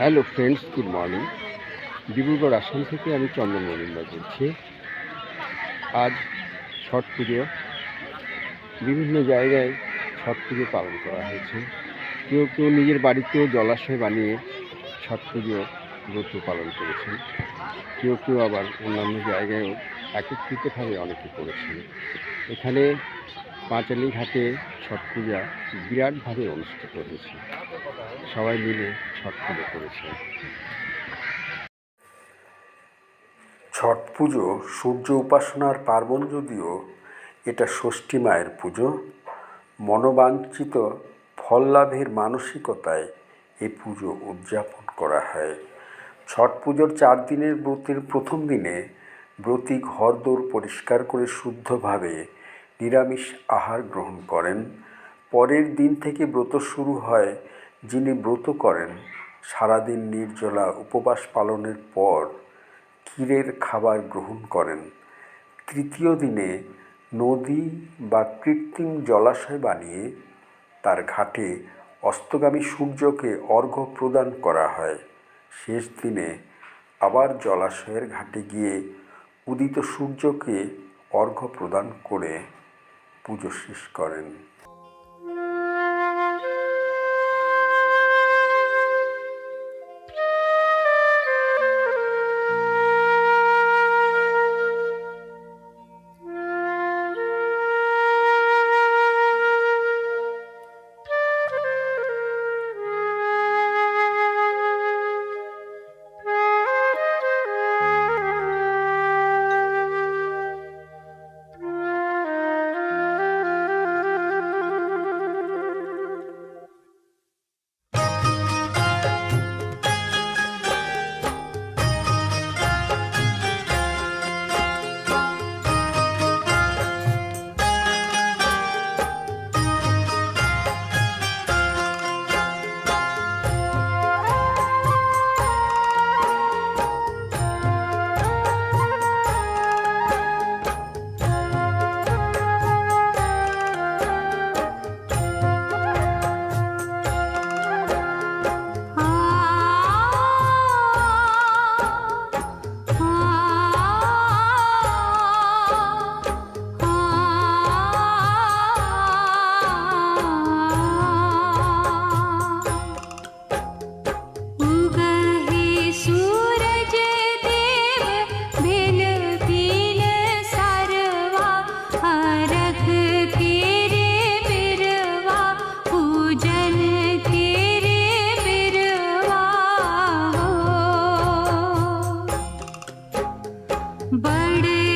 Hello friends, good morning. Dibrugarh Assam থেকে আমি চন্দন মজুমদার বলছি। আজ ছট পুজো। বিভিন্ন জায়গায় ছট পুজো পালন করা হয়েছে। কেউ কেউ নিজের বাড়িতেও জলাশয় বানিয়ে ছট পুজো ব্রত পালন করেছেন। কেউ কেউ আবার অন্যান্য জায়গায়ও একত্রিতভাবে অনেকে করেছেন। এখানে পাঁচালি ঘাটে ছট পূজা বিরাটভাবে অনুষ্ঠিত হয়েছে। সবাই মিলে ছট পুজো করেছে। ছট পুজো সূর্য উপাসনার পার্বণ যদিও এটা ষষ্ঠী মায়ের পুজো, মনোবাঞ্ছিত ফল লাভের মানসিকতায় এই পুজো উদযাপন করা হয়। ছট পুজোর চার দিনের ব্রতের প্রথম দিনে ব্রতী ঘরদোর পরিষ্কার করে শুদ্ধভাবে নিরামিষ আহার গ্রহণ করেন। পরের দিন থেকে ব্রত শুরু হয়, যিনি ব্রত করেন, সারাদিন নির্জলা উপবাস পালনের পর ক্ষীরের খাবার গ্রহণ করেন। তৃতীয় দিনে নদী বা কৃত্রিম জলাশয় বানিয়ে তার ঘাটে অস্তগামী সূর্যকে অর্ঘ্য প্রদান করা হয়। শেষ দিনে আবার জলাশয়ের ঘাটে গিয়ে উদিত সূর্যকে অর্ঘ্য প্রদান করে। পুজো শেষ করেন। बड़